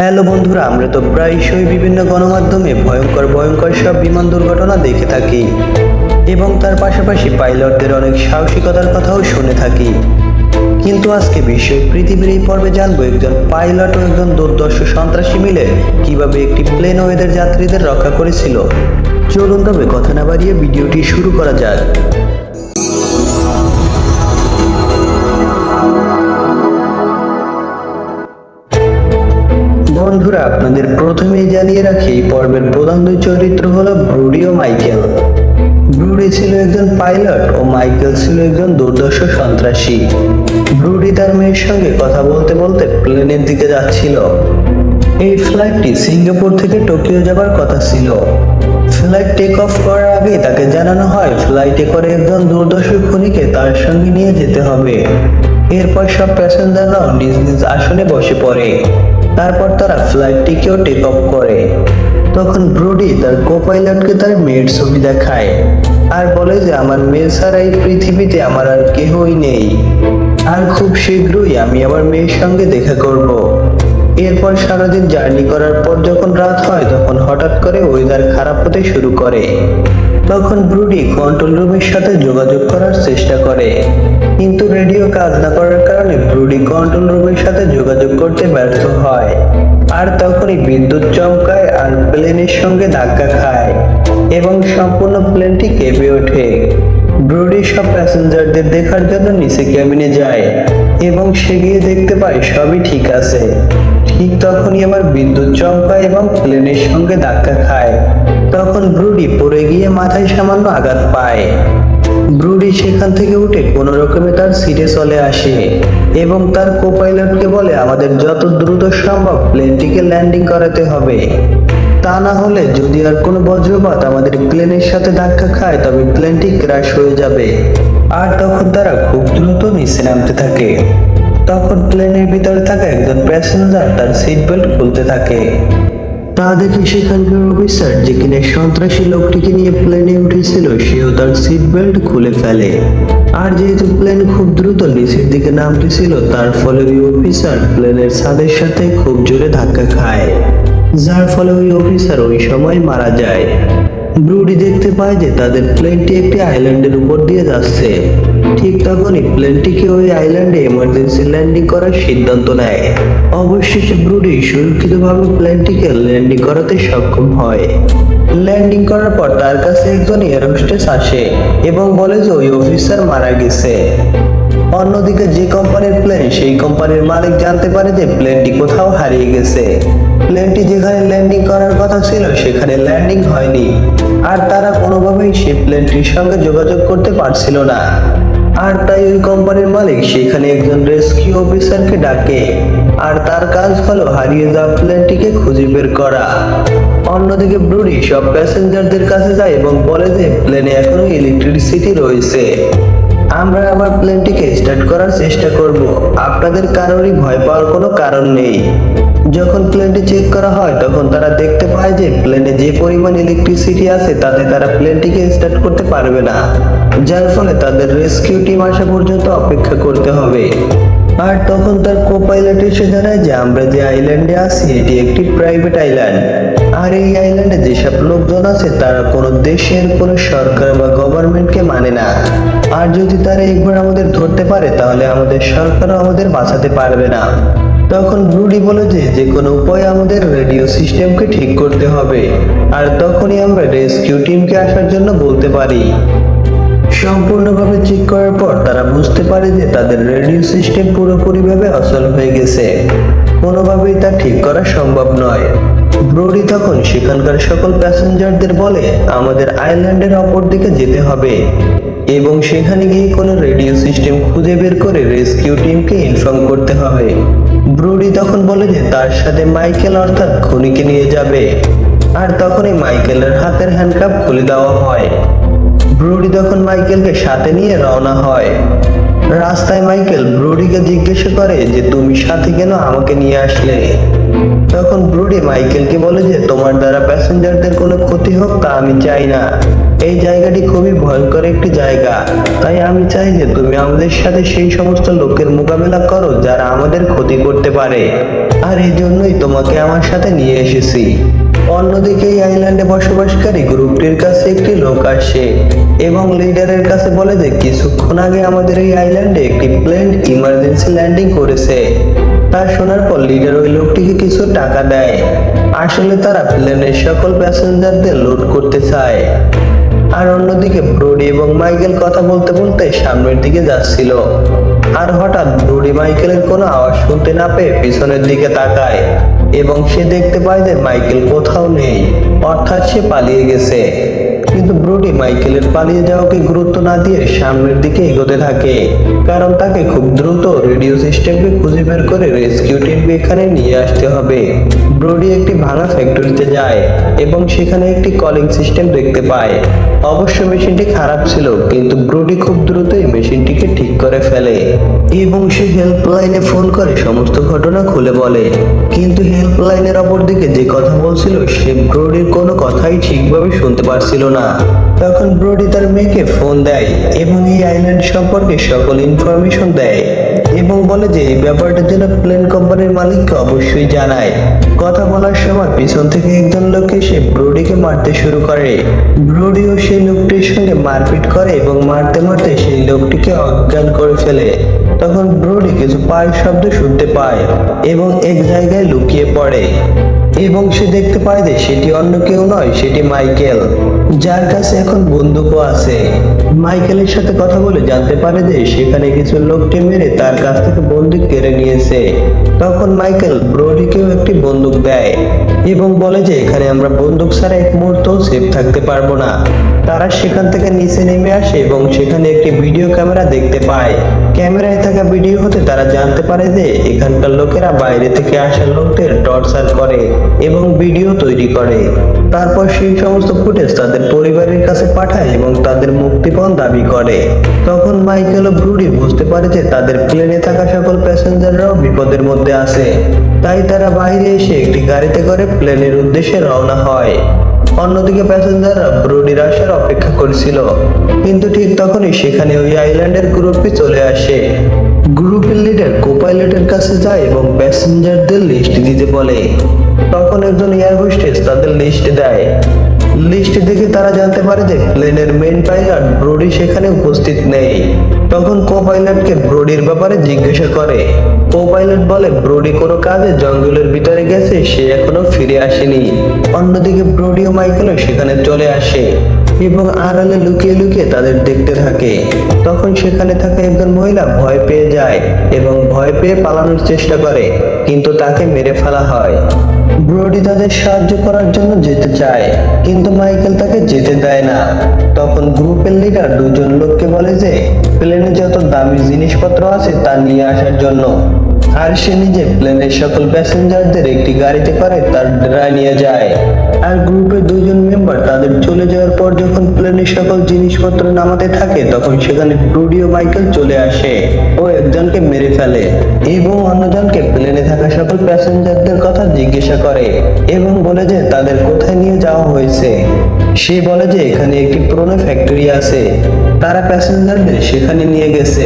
Hello বন্ধুরা, আমরা তো প্রায়শই বিভিন্ন গণমাধ্যমে ভয়ঙ্কর ভয়ঙ্কর সব বিমান দুর্ঘটনা দেখে থাকি এবং তার পাশাপাশি পাইলটদের অনেক সাহসিকতার কথাও শুনে থাকি। কিন্তু আজকে বিশ্বের পৃথিবীর এই পর্বে জানব একজন পাইলট ও একজন দুর্দর্শ সন্ত্রাসী মিলে কীভাবে একটি প্লেন ও এদের যাত্রীদের রক্ষা করেছিল। চলুন তবে কথা না বাড়িয়ে ভিডিওটি শুরু করা যাক। আপনাদের প্রথমেই জানিয়ে রাখি পর্বের প্রধান দুই চরিত্র হলো ব্রুডি ও মাইকেল। ব্রুডি ছিল একজন পাইলট ও মাইকেল ছিল একজন দুর্দর্শ সন্ত্রাসী। ব্রুডি তার মেয়ের সঙ্গে কথা বলতে বলতে প্লেনের দিকে যাচ্ছিল। এই ফ্লাইটটি সিঙ্গাপুর থেকে টোকিও যাবার কথা ছিল। ফ্লাইট টেক অফ করার আগে তাকে জানানো হয়, ফ্লাইটে করে একজন দুর্দর্শ খুনিকে তার সঙ্গে নিয়ে যেতে হবে। এরপর সব প্যাসেঞ্জাররাও নিজ নিজ আসনে বসে পড়ে। তারপর তারা ফ্লাইটটিকেও টেক অফ করে। তখন ব্রুডি তার কো পাইলটকে তার মেয়ের ছবি দেখায় আর বলে যে, আমার মেয়ে ছাড়া এই পৃথিবীতে আমার আর কেহই নেই। আর খুব শীঘ্রই আমি আমার মেয়ের সঙ্গে দেখা করব। এরপর সারাদিন জার্নি করার পর যখন রাত হয়, তখন হঠাৎ করে ওয়েদার খারাপ হতে শুরু করে। তখন ব্রুডি কন্ট্রোল রুমের সাথে যোগাযোগ করার চেষ্টা করে। কিন্তু রেডিও কাজ না করার কারণে ব্রুডি কন্ট্রোল রুমের সাথে যোগাযোগ করতে ব্যর্থ হয়। আর তখনই বিদ্যুৎ চমকায় আর প্লেনের সঙ্গে ধাক্কা খায় এবং সম্পূর্ণ প্লেনটি কেঁপে ওঠে। ব্রুডি সব প্যাসেঞ্জারদের দেখার জন্য নিচে ক্যাবিনে যায় এবং সে গিয়ে দেখতে পায় সবই ঠিক আছে। ঠিক তখনই আবার বিদ্যুৎ চমকায় এবং প্লেনের সঙ্গে ধাক্কা খায়। তখন ব্রুডি পড়ে গিয়ে মাথায় সামান্য আঘাত পায়। ব্রুডি সেখান থেকে উঠে কোনো রকমে তার সিটে চলে আসে এবং তার কোপাইলটকে বলে, আমাদের যত দ্রুত সম্ভব প্লেনটিকে ল্যান্ডিং করাতে হবে। তা না হলে যদি আর কোনো বজ্রপাত আমাদের প্লেনের সাথে ধাক্কা খায়, তবে প্লেনটি ক্র্যাশ হয়ে যাবে। আর তখন তারা খুব দ্রুত নিচে নামতে থাকে। তখন প্লেনের ভিতরে থাকা একজন প্যাসেঞ্জার তার সিট বেল্ট খুলতে থাকে। তা দেখে সেখানকার অফিসার যে কিনা সন্ত্রাসী লোকটিকে নিয়ে প্লেনে উঠেছিল, সেও তার সিট বেল্ট খুলে ফেলে। আর যেহেতু প্লেন খুব দ্রুত নিচের দিকে নামতেছিল, তার ফলে ওই অফিসার প্লেনের ছাদের সাথে খুব জোরে ধাক্কা খায়। যার ফলে ওই অফিসার ওই সময় মারা যায়। ব্রুডি দেখতে পায় যে তাদের প্লেনটি একটি আইল্যান্ডের উপর দিয়ে যাচ্ছে। ঠিক তখনই প্লেনটিকে ওই আইল্যান্ডে এমার্জেন্সি ল্যান্ডিং করার সিদ্ধান্ত নেয়। অবশেষে ব্রুডি সুরক্ষিতভাবে প্লেনটিকে ল্যান্ডিং করাতে সক্ষম হয়। ল্যান্ডিং করার পর তার কাছে একজন এয়ারহোস্টেস আসে এবং বলে যে ওই অফিসার মারা গেছে। অন্যদিকে যে কোম্পানির প্লেন সেই কোম্পানির মালিক জানতে পারে যে প্লেনটি কোথাও হারিয়ে গেছে। প্লেনটি যেখানে ল্যান্ডিং করার কথা ছিল, সেখানে ল্যান্ডিং হয়নি। আর তারা কোনোভাবেই সেই প্লেনটির সঙ্গে যোগাযোগ করতে পারছিল না। আর তাই ওই কোম্পানির মালিক সেখানে একজন রেস্কিউ অফিসারকে ডাকে। আর তার কাজ হলো হারিয়ে যাওয়া প্লেনটিকে খুঁজে বের করা। অন্যদিকে ব্রুডি সব প্যাসেঞ্জারদের কাছে যায় এবং বলে যে প্লেনে এখনও ইলেকট্রিসিটি রয়েছে। আমরা আবার প্লেনটিকে স্টার্ট করার চেষ্টা করব। আপনাদের কারোরই ভয় পাওয়ার কোনো কারণ নেই। যখন প্লেনটি চেক করা হয়, তখন তারা দেখতে পায় যে প্লেনে যে পরিমাণ ইলেকট্রিসিটি আছে, তাতে তারা প্লেনটিকে স্টার্ট করতে পারবে না। যার ফলে তাদের রেস্কিউ টিম আসা পর্যন্ত অপেক্ষা করতে হবে। আর তখন তার কো পাইলট এসে জানায় যে, আমরা যে আইল্যান্ডে আছি, এটি একটি প্রাইভেট আইল্যান্ড আর এই আইল্যান্ডে যেসব লোকজন আছে, তারা কোনো দেশের, কোনো সরকার বা গভর্নমেন্টকে মানে না। আর যদি তারা একবার আমাদের ধরতে পারে, তাহলে আমাদের সরকারও আমাদের বাঁচাতে পারবে না। তখন ব্রুডি বলে যে যে কোনো উপায়ে আমাদের রেডিও সিস্টেমকে ঠিক করতে হবে। আর তখনই আমরা রেস্কিউ টিমকে আসার জন্য বলতে পারি। সম্পূর্ণভাবে চেক করার পর তারা বুঝতে পারে যে তাদের রেডিও সিস্টেম পুরোপুরিভাবে অচল হয়ে গেছে। কোনোভাবেই তা ঠিক করা সম্ভব নয়। ব্রোডি তখন সেখানকার সকল প্যাসেঞ্জারদের বলে, আমাদের আইল্যান্ডের অপর দিকে যেতে হবে। এবং সেখানে গিয়ে কোনো রেডিও সিস্টেম খুঁজে বের করে রেস্কিউ টিমকে ইনফর্ম করতে হবে। ব্রোডি তখন বলে যে তার সাথে মাইকেল অর্থাৎ খুনিকে নিয়ে যাবে। আর তখনই মাইকেলের হাতের হ্যান্ডকাপ খুলে দেওয়া হয়। ব্রুডি তখন মাইকেলকে সাথে নিয়ে রওনা হয়। রাস্তায় মাইকেল ব্রুডিকে জিজ্ঞেস করে যে, তুমি সাথে কেন আমাকে নিয়ে আসলে? তখন ব্রুডি মাইকেলকে বলে যে, তোমার দ্বারা প্যাসেঞ্জারদের কোনো ক্ষতি হোক তা আমি চাই না। এই জায়গাটি খুবই ভয়ঙ্কর একটি জায়গা। তাই আমি চাই যে, তুমি আমাদের সাথে সেই সমস্ত লোকের মোকাবেলা করো যারা আমাদের ক্ষতি করতে পারে। আর এই জন্যই তোমাকে আমার সাথে নিয়ে এসেছি। অন্যদিকে এই আইল্যান্ডে বসবাসকারী গ্রুপটির কাছে একটি লোক আসে এবং লিডারের কাছে বলে যে, কিছুক্ষণ আগে আমাদের এই আইল্যান্ডে একটি প্লেন ইমার্জেন্সি ল্যান্ডিং করেছে। তা শোনার পর লিডার ওই লোকটিকে কিছু টাকা দেয়। আসলে তারা প্লেনের সকল প্যাসেঞ্জারদের লোড করতে চায়। আর অন্যদিকে ব্রোডি এবং মাইকেল কথা বলতে বলতে সামনের দিকে যাচ্ছিল। আর হঠাৎ ব্রোডি মাইকেলের কোনো আওয়াজ শুনতে না পেয়ে পিছনের দিকে তাকায়। এবং সে দেখতে পায় যে মাইকেল কোথাও নেই অর্থাৎ সে পালিয়ে গেছে। ব্রোডি মাইকেলের পালিয়ে যাওয়াকে গুরুত্ব না দিয়ে সামনের দিকে এগোতে থাকে। কারণ তাকে খুব দ্রুত রেডিও সিস্টেমকে খুঁজে বের করে রেস্কিউ টিমকে এখানে নিয়ে আসতে হবে। ব্রোডি একটি ভাঙা ফ্যাক্টরিতে যায় এবং সেখানে একটি কলিং সিস্টেম দেখতে পায়। অবশ্য মেশিনটি খারাপ ছিল, কিন্তু ব্রোডি খুব দ্রুতই মেশিনটিকে ঠিক করে ফেলে এবং সে হেল্পলাইনে ফোন করে সমস্ত ঘটনা খুলে বলে। কিন্তু হেল্পলাইনের অপর দিকে যে কথা বলছিল, সে ব্রোডির কোনো কথাই ঠিকভাবে শুনতে পারছিল না। তখন ব্রোডি তার মেয়েকে ফোন দেয় এবং এই আইল্যান্ড সম্পর্কে সকল ইনফরমেশন দেয় এবং বলে যে এই ব্যাপারটার জন্য প্লেন কোম্পানির মালিককে অবশ্যই জানায়। কথা বলার সময় পিছন থেকে একজন লোক এসে ব্রোডিকে মারতে শুরু করে। ব্রোডিও সেই লোকটির সঙ্গে মারপিট করে এবং মারতে মারতে সেই লোকটিকে অজ্ঞান করে ফেলে। তখন ব্রোডি কিছু পায়ের শব্দ শুনতে পায় এবং এক জায়গায় লুকিয়ে পড়ে এবং সে দেখতে পায় যে সেটি অন্য কেউ নয়, সেটি মাইকেল। যার কাছে এখন বন্দুকও আছে। মাইকেলের সাথে কথা বলে জানতে পারে যে সেখানে কিছু লোককে মেরে তার কাছ থেকে বন্দুক কেড়ে নিয়েছে। তখন মাইকেল ব্রোডিকেও একটি বন্দুক দেয় এবং বলে যে এখানে আমরা বন্দুক ছাড়া এক মুহূর্তও সেফ থাকতে পারব না। তারা সেখান থেকে নিচে নেমে আসে এবং সেখানে একটি ভিডিও ক্যামেরা দেখতে পায়। ক্যামেরায় থাকা ভিডিও হতে তারা জানতে পারে যে এখানকার লোকেরা বাইরে থেকে আসা লোকদের টর্চার করে এবং ভিডিও তৈরি করে। তারপর সেই সমস্ত ফুটেজ তাদের পরিবারের কাছে পাঠায় এবং তাদের মুক্তিপণ দাবি করে। তখন মাইকেল ও ব্রুডি বুঝতে পারে যে তাদের প্লেনে থাকা সকল প্যাসেঞ্জাররাও বিপদের মধ্যে আছে। তাই তারা বাইরে এসে একটি গাড়িতে করে প্লেনের উদ্দেশ্যে রওনা হয়। অন্যদিকে প্যাসেঞ্জাররা ব্রুডির আসার অপেক্ষা করছিল। কিন্তু ঠিক তখনই সেখানে ওই আইল্যান্ডের গ্রুপটি চলে আসে। গ্রুপের লিডার কোপাইলটের কাছে যায় এবং প্যাসেঞ্জারদের লিস্ট দিতে বলে। তখন একজন এয়ার হোস্টেস তাদের লিস্ট দেয়। লিস্ট দেখে তারা জানতে পারে যে প্লেনের মেইন পাইলট ব্রোডি সেখানে উপস্থিত নেই। তখন কো পাইলটকে ব্রোডির ব্যাপারে জিজ্ঞাসা করে। কো পাইলট বলে, ব্রোডি কোনো কাজে জঙ্গলের ভিতরে গেছে, সে এখনও ফিরে আসেনি। অন্যদিকে ব্রোডি ও মাইকেলও সেখানে চলে আসে। এবং আড়ালে লুকিয়ে লুকিয়ে তাদের দেখতে থাকে। তখন সেখানে থাকা একজন মহিলা ভয় পেয়ে যায় এবং ভয় পেয়ে পালানোর চেষ্টা করে, কিন্তু তাকে মেরে ফেলা হয়। ব্রোডি তাদের সাহায্য করার জন্য যেতে চায়, কিন্তু মাইকেল তাকে যেতে দেয় না। তখন গ্রুপের লিডার দুজন লোককে বলে যে প্লেনে যত দামি জিনিসপত্র আছে তা নিয়ে আসার জন্য আর সে নিজে প্লেনের সকল প্যাসেঞ্জারদের একটি গাড়িতে করে তার ড্রাই নিয়ে যায়। আর গ্রুপের দুজন মেম্বার তাদের চলে যাওয়ার পর যখন প্লেনের সকল জিনিসপত্র নামাতে থাকে, তখন সেখানে ব্রুডি ও মাইকেল চলে আসে। ও একজনকে মেরে ফেলে। এবং অন্যজনকে প্লেনে থাকা সকল প্যাসেঞ্জারদের কথা জিজ্ঞাসা করে এবং বলে যে তাদের কোথায় নিয়ে যাওয়া হয়েছে। সে বলে যে এখানে একটি পুরনো ফ্যাক্টরি আছে। তারা প্যাসেঞ্জারদের সেখানে নিয়ে গেছে।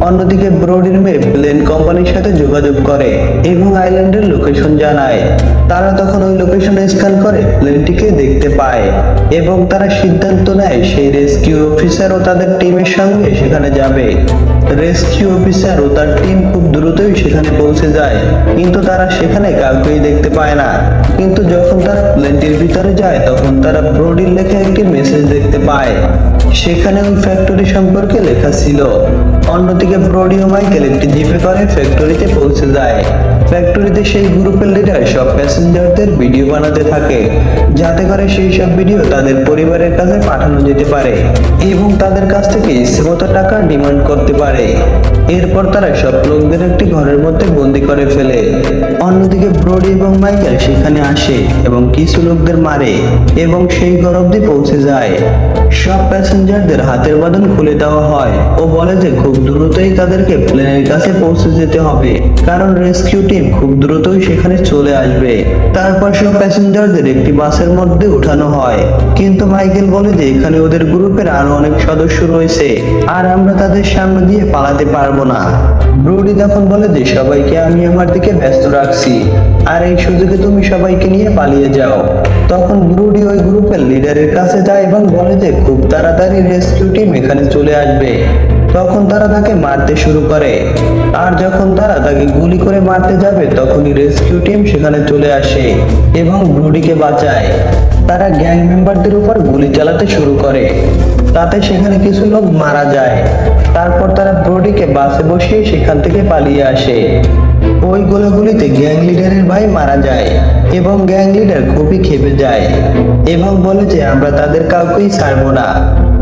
অন্যদিকে ব্রোডির মেয়ে প্লেন কোম্পানির সাথে যোগাযোগ করে এবং আইল্যান্ডের লোকেশন জানায়। তারা তখন ওই লোকেশনে স্ক্যান করে প্লেনটিকে দেখতে পায় এবং তারা সিদ্ধান্ত নেয় সেই রেস্কিউ অফিসার ও তাদের টিমের সঙ্গে সেখানে যাবে। রেস্কিউ অফিসার ও তার টিম খুব দ্রুতই সেখানে পৌঁছে যায়। কিন্তু তারা সেখানে কাউকেই দেখতে পায় না। কিন্তু যখন তারা প্লেনটির ভিতরে যায়, তখন তারা ব্রোডির লেখা একটি মেসেজ দেখতে পায়। সেখানে ওই ফ্যাক্টরি সম্পর্কে লেখা ছিল। অন্যদিকে ব্রোডি ও মাইকেল একটি জিপে করে ফ্যাক্টরিতে পৌঁছে যায়। ফ্যাক্টরিতে সেই গ্রুপের লিডার সব প্যাসেঞ্জারদের ভিডিও বানাতে থাকে। যাতে করে সেই সব ভিডিও তাদের পরিবারের কাছে পাঠানো যেতে পারে এবং তাদের কাছ থেকে ইচ্ছেমতো টাকা ডিমান্ড করতে পারে। এরপর তারা সব লোকদের একটি ঘরের মধ্যে বন্দি করে ফেলে। অন্যদিকে ব্রোডি এবং মাইকেল সেখানে আসে এবং কিছু লোকদের মারে এবং সেই ঘর অব্দি পৌঁছে যায়। সব প্যাসেঞ্জারদের হাতের বাঁধন খুলে দেওয়া হয়। ও বলে যে খুব দ্রুতই তাদেরকে প্লেনের কাছে পৌঁছে যেতে হবে। কারণ রেস্কিউ টিম খুব দ্রুতই সেখানে চলে আসবে। তারপর সব প্যাসেঞ্জারদের একটি বাসের মধ্যে ওঠানো হয়। কিন্তু মাইকেল বলে যে, এখানে ওদের গ্রুপের আরও অনেক সদস্য রয়েছে, আর আমরা তাদের সামনে দিয়ে পালাতে পারব না। ব্রুডি তখন বলে যে, সবাইকে আমি আমার দিকে ব্যস্ত রাখছি, আর এই সুযোগে তুমি সবাইকে নিয়ে পালিয়ে যাও। তখন ব্রুডি ওই গ্রুপের লিডারের কাছে যায় এবং বলে যে, খুব তাড়াতাড়ি রেস্কিউ টিম এখানে চলে আসবে। তখন তারা তাকে মারতে শুরু করে। আর যখন তারা তাকে গুলি করে মারতে যাবে, তখনই রেস্কিউ টিম সেখানে চলে আসে এবং ব্রুডিকে বাঁচায়। তারা গ্যাং মেম্বারদের উপর গুলি চালাতে শুরু করে। তাতে সেখানে কিছু লোক মারা যায়। তারপর তারা ব্রোডিকে বাসে বসিয়ে সেখান থেকে পালিয়ে আসে। ওই গোলাগুলিতে গ্যাং লিডারের ভাই মারা যায় এবং গ্যাং লিডার খুবই খেপে যায় এবং বলে যে, আমরা তাদের কাউকেই ছাড়বো না।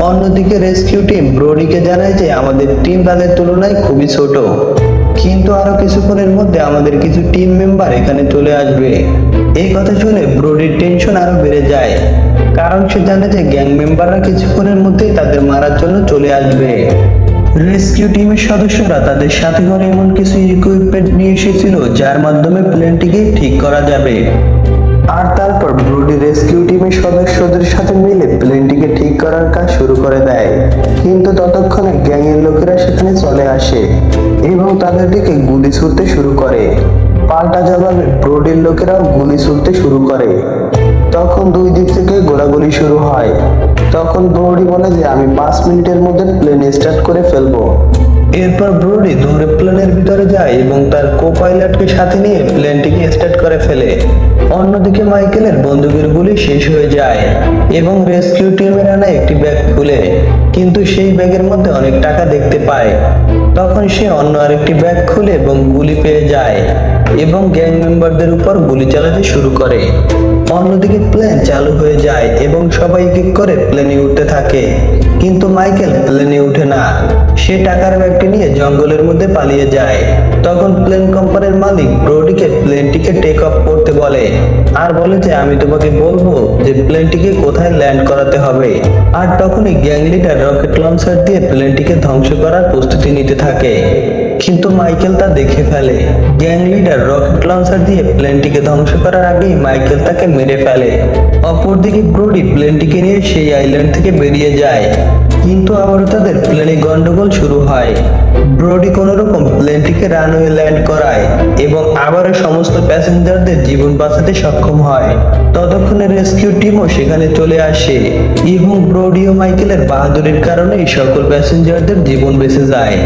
অন্যদিকে রেস্কিউ টিম ব্রোডিকে জানায় যে আমাদের টিম তাদের তুলনায় খুবই ছোট। কিন্তু আরও কিছুক্ষণের মধ্যে আমাদের কিছু টিম মেম্বার এখানে চলে আসবে। এই কথা শুনে ব্রোডির টেনশন আরও বেড়ে যায়। কারণ সে জানে যে গ্যাং মেম্বাররা কিছুক্ষণের মধ্যেই তাদের মারার জন্য চলে আসবে। রেস্কিউ টিমের সদস্যরা তাদের সাথে করে এমন কিছু ইকুইপমেন্ট নিয়ে এসেছিল, যার মাধ্যমে প্লেনটিকে ঠিক করা যাবে। ব্রুডি রেস্কিউ টিমের সদস্যদের সাথে মিলে প্লেনটিকে ঠিক করার কাজ শুরু করে দেয়। কিন্তু ততক্ষণে গ্যাংয়ের লোকেরা সেখানে চলে আসে এবং তাদের দিকে গুলি ছুটতে শুরু করে। পাল্টা জবাবে ব্রোডির লোকেরাও গুলি ছুটতে শুরু করে। তখন দুই দিক থেকে গোলাগুলি শুরু হয়। তখন ব্রোডি বলে যে, আমি পাঁচ মিনিটের মধ্যে প্লেন স্টার্ট করে ফেলব। এরপর ব্রোডি দৌড়ে প্লেনের ভিতরে যায় এবং তার কো পাইলটকে সাথে নিয়ে প্লেনটিকে স্টার্ট করে ফেলে। অন্যদিকে মাইকেলের বন্দুকের গুলি শেষ হয়ে যায় এবং রেস্কিউ টিমের আনা একটি ব্যাগ খুলে, কিন্তু সেই ব্যাগের মধ্যে অনেক টাকা দেখতে পায়। তখন সে অন্য আরেকটি ব্যাগ খুলে এবং গুলি পেয়ে যায় এবং গ্যাং মেম্বারদের উপর গুলি চালাতে শুরু করে। অন্যদিকে প্লেন চালু হয়ে যায় এবং সবাই এক করে প্লেনে উঠতে থাকে। কিন্তু মাইকেল প্লেনে উঠে না। সে টাকার ব্যাগটি নিয়ে জঙ্গলের মধ্যে পালিয়ে যায়। তখন প্লেন কোম্পানির মালিক ব্রোডিকে প্লেনটিকে টেক অফ করতে বলে, আর বলে যে আমি তোমাকে বলব যে প্লেনটিকে কোথায় ল্যান্ড করাতে হবে। আর তখনই গ্যাং লিডার রকেট লঞ্চার দিয়ে প্লেনটিকে ধ্বংস করার প্রস্তুতি নিতে থাকে। কিন্তু মাইকেল তা দেখে ফেলে। গ্যাং লিডার রকেট লঞ্চার দিয়ে প্লেনটিকে ধ্বংস করার আগেই মাইকেল তাকে মেরে ফেলে। অপরদিকে ব্রোডি প্লেনটিকে নিয়ে সেই আইল্যান্ড থেকে বেরিয়ে যায়। কিন্তু আবারও তাদের প্লেনে গন্ডগোল শুরু হয়। ব্রোডি কোন রকম প্লেনটিকে রানওয়ে ল্যান্ড করায় এবং আবারও সমস্ত প্যাসেঞ্জারদের জীবন বাঁচাতে সক্ষম হয়। ততক্ষণে রেস্কিউ টিমও সেখানে চলে আসে। এবং ব্রোডি ও মাইকেলের বাহাদুরির কারণেই সকল প্যাসেঞ্জারদের জীবন বেঁচে যায়।